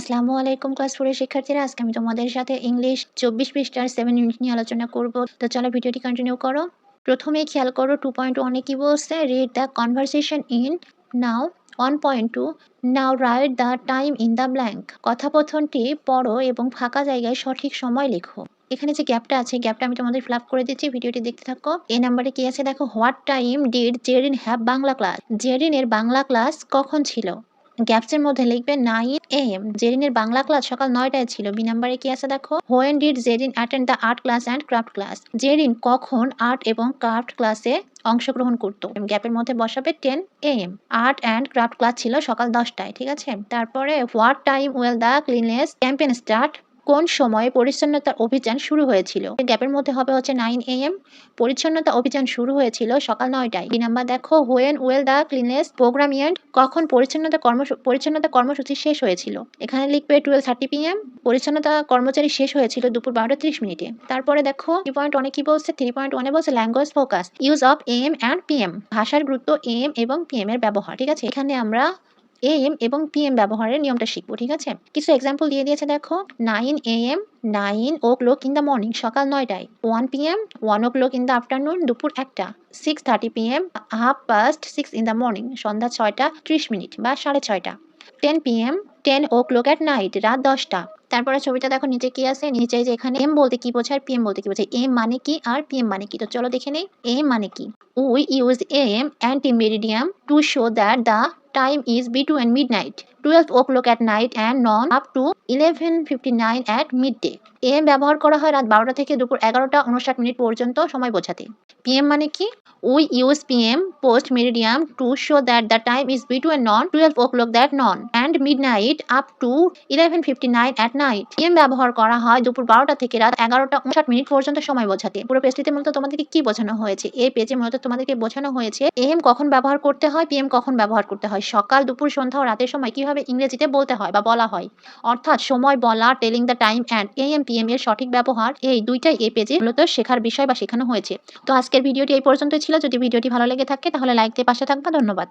আসসালামু আলাইকুম ক্লাস ফোরের শিক্ষার্থীরা। আজকে আমি তোমাদের সাথে ইংলিশ চব্বিশ পৃষ্ঠার সেভেন ইউনিট নিয়ে আলোচনা করব। তো চলো ভিডিওটি কন্টিনিউ করো। প্রথমে খেয়াল করো টু পয়েন্ট ওয়ানে কী বলছে? Read the conversation in now one point two now write the time in the blank কথাপথনটি পড়ো এবং ফাঁকা জায়গায় সঠিক সময় লেখো। এখানে যে গ্যাপটা আছে গ্যাপটা আমি তোমাদের ফিল করে দিচ্ছি। ভিডিওটি দেখতে থাকো। এই নাম্বারে কি আছে? দেখো what time did Jerin have Bangla class জেরিনের Bangla class কখন ছিল? গ্যাপসের মধ্যে লিখবে, নাইন এ এম। জেরিনের বাংলা ক্লাস সকাল নয়টায় ছিল। বি নাম্বারে কি আছে দেখো? When did Jerin attend the art class and craft class Jerin কখন আর্ট এবং ক্রাফট ক্লাসে অংশগ্রহণ করতো? গ্যাপের মধ্যে বসাবে ten M. Art and craft class ছিল সকাল দশটায়, ঠিক আছে? তারপরে what time will the cleanliness campaign start কোন সময়ে পরিচ্ছন্নতার অভিযান শুরু হয়েছিল? গ্যাপের মধ্যে হবে হচ্ছে নাইন এ এম। পরিচ্ছন্নতা অভিযান শুরু হয়েছিল সকাল নয়টায়। বি নাম্বার দেখো when will the cleanliness programme end কখন পরিচ্ছন্নতা কর্ম পরিচ্ছন্নতা কর্মসূচি শেষ হয়েছিল? এখানে লিখবে টুয়েলভ থার্টি পি এম পরিচ্ছন্নতা কর্মচারী শেষ হয়েছিল দুপুর বারোটা ত্রিশ মিনিটে। তারপরে দেখো থ্রি পয়েন্ট ওয়ানে কি বলছে? থ্রি পয়েন্ট ওয়ানে বলছে language focus use of M and P M ভাষার গুরুত্ব এম এবং পিএম এর ব্যবহার। ঠিক আছে? এখানে আমরা এম এবং পিএম ব্যবহারের নিয়মটা শিখব, ঠিক আছে? কিছু এক্সাম্পল দিয়ে দিয়েছে, দেখো। Nine A M nine o'clock in the morning সকাল নয়টায়। One PM one o'clock in the afternoon দুপুর একটা। Six thirty PM half past six in the morning সন্ধ্যা ছয়টা, ত্রিশ মিনিট বা সাড়ে ছয়টা। Ten PM ten o'clock at night রাত দশটা। তারপরে ছবিটা দেখো, নিচে কি আছে? নিচে যে এখানে এম বলতে কি বোঝায় আর পিএম বলতে কি বোঝায়। এম মানে কি আর পিএম মানে কি? তো চলো দেখে নেই। এম মানে কি? We use M anti meridiem to show that the time is between midnight. 12 o'clock at night and noon up to 11:59 at midday. M ব্যবহার করা হয় রাত বারোটা থেকে দুপুর এগারোটা উনষাট মিনিট পর্যন্ত সময় বোঝাতে। পিএম মানে কি? We use PM post meridiem to show that the time is between noon twelve o'clock that noon and midnight up to eleven fifty nine at night PM ব্যবহার করা হয় দুপুর বারোটা থেকে রাত এগারোটা উনষাট মিনিট পর্যন্ত সময় বোঝাতে। পুরো পেজটিতে মূলত তোমাদেরকে কি বোঝানো হয়েছে? এই পেজে মূলত তোমাদেরকে বোঝানো হয়েছে, এম কখন ব্যবহার করতে হয় পিএম কখন ব্যবহার করতে হয়। সকাল, দুপুর, সন্ধ্যা ও রাতের সময় কীভাবে ইংরেজিতে বলতে হয় বা বলা হয়? অর্থাৎ সময়, বলা telling the time and M PM এর সঠিক ব্যবহার এই দুইটাই এই পেজে মূলত শেখার বিষয় বা শেখানো হয়েছে। তো আজকের ভিডিওটি এই পর্যন্ত ছিল। যদি ভিডিওটি ভালো লেগে থাকে তাহলে লাইক দিয়ে পাশে থাকবা। ধন্যবাদ।